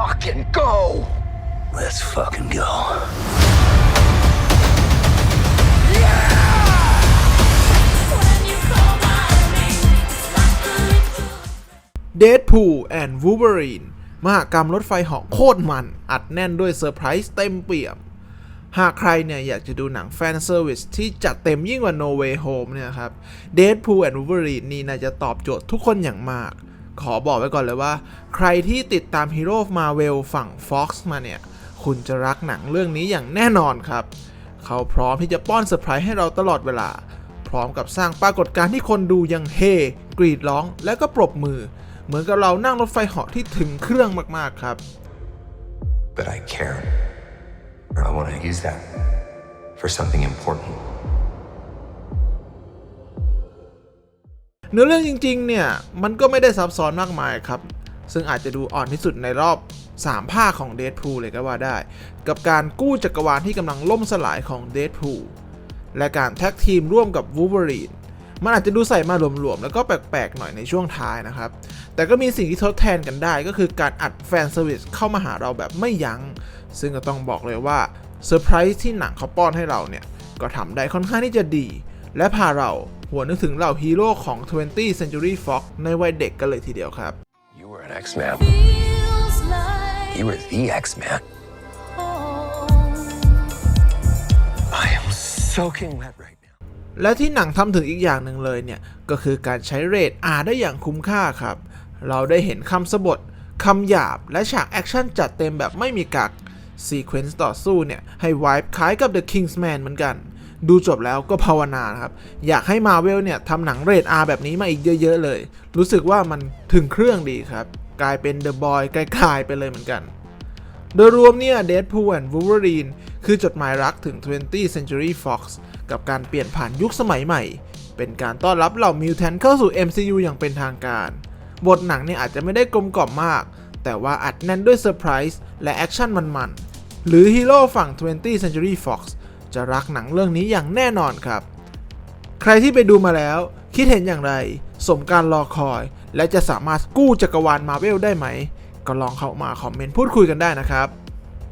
fucking go! Let's fucking go. Deadpool and Wolverine มหากรรมรถไฟเหาะโคตรมัน อัดแน่นด้วยเซอร์ไพรส์เต็มเปี่ยม หากใครเนี่ย อยากจะดูหนังแฟนเซอร์วิสที่จัดเต็มยิ่งกว่า No Way Home เนี่ยครับ Deadpool and Wolverine นี่น่าจะตอบโจทย์ทุกคนอย่างมาก ขอบอกไว้ก่อนเลยว่า ใครที่ติดตามฮีโร่มาเวลฝั่ง Fox มาเนี่ย คุณจะรักหนังเรื่องนี้อย่างแน่นอนครับ เขาพร้อมที่จะป้อนเซอร์ไพรส์ให้เราตลอดเวลา พร้อมกับสร้างปรากฏการณ์ที่คนดูยังเฮ กรีดร้อง และก็ปรบมือ เหมือนกับเรานั่งรถไฟเหาะที่ถึงเครื่องมากๆครับ But I care. I want to use that for something important. เนื้อเรื่องจริงๆ เนี่ย มันก็ไม่ได้ซับซ้อนมากมายครับ ซึ่งอาจจะดูอ่อนที่สุดในรอบ 3 ภาคของ Deadpool เลยก็ว่าได้ กับการกู้จักรวาลที่กำลังล่มสลายของ Deadpool และการแท็กทีมร่วมกับ Wolverine มันอาจจะดูใส่มารวมๆ แล้วก็แปลกๆ หน่อยในช่วงท้ายนะครับ แต่ก็มีสิ่งที่ทดแทนกันได้ก็คือการอัดแฟนเซอร์วิสเข้ามาหาเราแบบไม่ยัง้ง ซึ่งก็ต้องบอกเลยว่าเซอร์ไพรส์ที่หนังเขาป้อนให้เราเนี่ย ก็ทำได้ค่อนข้างที่จะดี และพาเราหวนนึกถึงเหล่าฮีโร่ของ 20th Century Fox ในวัยเด็กกันเลยทีเดียวครับ You were an X-Man. Feels like You were the X-Man. home. I am soaking wet right now. และที่หนังทำถึงอีกอย่างหนึ่งเลยเนี่ย ก็คือการใช้เรท R ได้อย่างคุ้มค่าครับ เราได้เห็นคำสบทคำหยาบ และฉากแอคชั่นจัดเต็มแบบไม่มีกัก ซีเควนซ์ต่อสู้เนี่ย ให้วายคล้ายกับ The Kingsman เหมือนกัน ดูจบแล้วก็ภาวนานครับ อยากให้มาเวลเนี่ยทำหนังเรท R แบบนี้มาอีกเยอะ ๆ เลย รู้สึกว่ามันถึงเครื่องดีครับ กลายเป็น The Boy ไกลๆไปเลยเหมือนกัน โดยรวมเนี่ย Deadpool and Wolverine คือจดหมายรักถึง 20th Century Fox กับการเปลี่ยนผ่านยุคสมัยใหม่ เป็นการต้อนรับเหล่ามิวแทนเข้าสู่ MCU อย่างเป็นทางการ บทหนังเนี่ยอาจจะไม่ได้กลมกล่อมมาก แต่ว่าอัดแน่นด้วยเซอร์ไพรส์และแอคชั่นมันๆ หรือฮีโร่ฝั่ง 20th Century Fox จะรักหนังเรื่องนี้อย่างแน่นอนครับ ใครที่ไปดูมาแล้ว คิดเห็นอย่างไร สมการรอคอย และจะสามารถกู้จักรวาลมาเวลได้ไหม ก็ลองเข้ามาคอมเมนต์พูดคุยกันได้นะครับ